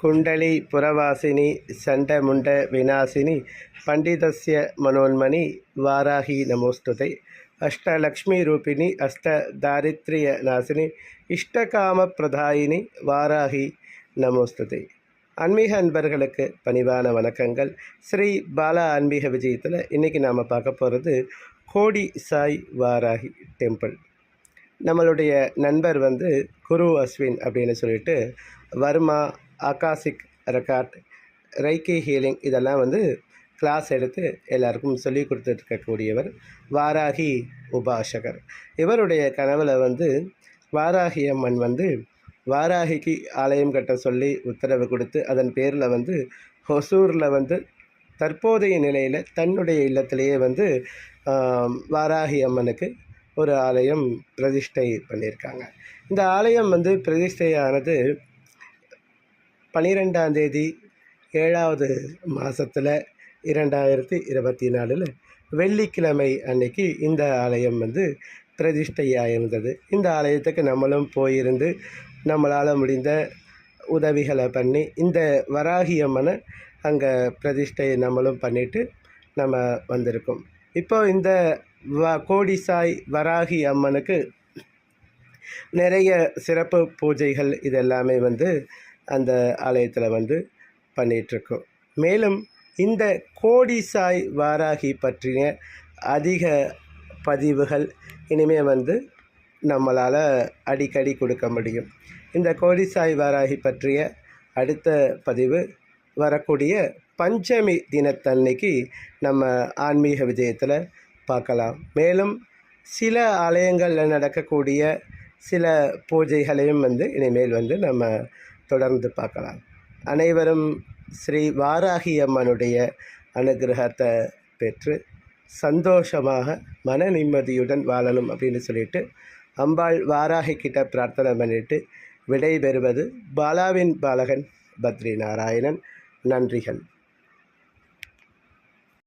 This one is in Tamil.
குண்டலி புரவாசினி சண்டமுண்ட விநாசினி பண்டிதஸ்ய மனோன்மணி வாராகி நமோஸ்துதே. அஷ்டலக்ஷ்மிரூபிணி அஷ்ட தாரித்ரிய நாசினி இஷ்டகாம பிரதாயினி வாராகி நமோஸ்துதே. ஆன்மீக அன்பர்களுக்கு பணிவான வணக்கங்கள். ஸ்ரீ பாலா ஆன்மீக விஜயத்தில் இன்றைக்கி நாம் பார்க்க போகிறது கோடி சாய் வாராகி டெம்பிள். நம்மளுடைய நண்பர் வந்து குரு அஸ்வின் அப்படின்னு சொல்லிட்டு Varma akashic record reiki healing இதெல்லாம் வந்து கிளாஸ் எடுத்து எல்லாருக்கும் சொல்லி கொடுத்துட்ருக்கக்கூடியவர் வாராகி உபாசகர். இவருடைய கனவில் வந்து வாராகி அம்மன் வந்து வாராகிக்கு ஆலயம் கட்ட சொல்லி உத்தரவு கொடுத்து அதன் பேரில் வந்து ஹொசூரில் வந்து தற்போதைய நிலையில் தன்னுடைய இல்லத்திலேயே வந்து வாராகி அம்மனுக்கு ஒரு ஆலயம் பிரதிஷ்டை பண்ணியிருக்காங்க. இந்த ஆலயம் வந்து பிரதிஷ்டையானது பன்னிரெண்டாம் தேதி ஏழாவது மாதத்தில் இரண்டாயிரத்தி இருபத்தி நாலில் வெள்ளிக்கிழமை அன்னைக்கு இந்த ஆலயம் வந்து பிரதிஷ்டையாக இருந்தது. இந்த ஆலயத்துக்கு நம்மளும் போயிருந்து நம்மளால் முடிந்த உதவிகளை பண்ணி இந்த வராகி அம்மனை அங்கே பிரதிஷ்டை நம்மளும் பண்ணிட்டு நம்ம வந்திருக்கோம். இப்போ இந்த வ கோடிசாய் வராகி அம்மனுக்கு நிறைய சிறப்பு பூஜைகள் இதெல்லாமே வந்து அந்த ஆலயத்தில் வந்து பண்ணிகிட்ருக்கோம் மேலும் இந்த கோடிசாய் வாராகி பற்றிய அதிக பதிவுகள் இனிமே வந்து நம்மளால் அடிக்கடி கொடுக்க முடியும். இந்த கோடிசாய் வாராகி பற்றிய அடுத்த பதிவு வரக்கூடிய பஞ்சமி தினத்தன்னைக்கு நம்ம ஆன்மீக விஜயத்தில் பார்க்கலாம். மேலும் சில ஆலயங்களில் நடக்கக்கூடிய சில பூஜைகளையும் வந்து இனிமேல் வந்து நம்ம தொடர்ந்து பார்க்கலாம். அனைவரும் ஸ்ரீ வாராகி அம்மனுடைய அனுகிரகத்தை பெற்று சந்தோஷமாக மன நிம்மதியுடன் வாழணும் அப்படின்னு சொல்லிட்டு அம்பாள் வாராகி கிட்ட பிரார்த்தனை பண்ணிட்டு விடைபெறுவது பாலாவின் பாலகன் பத்ரி நாராயணன் நன்றிகள்.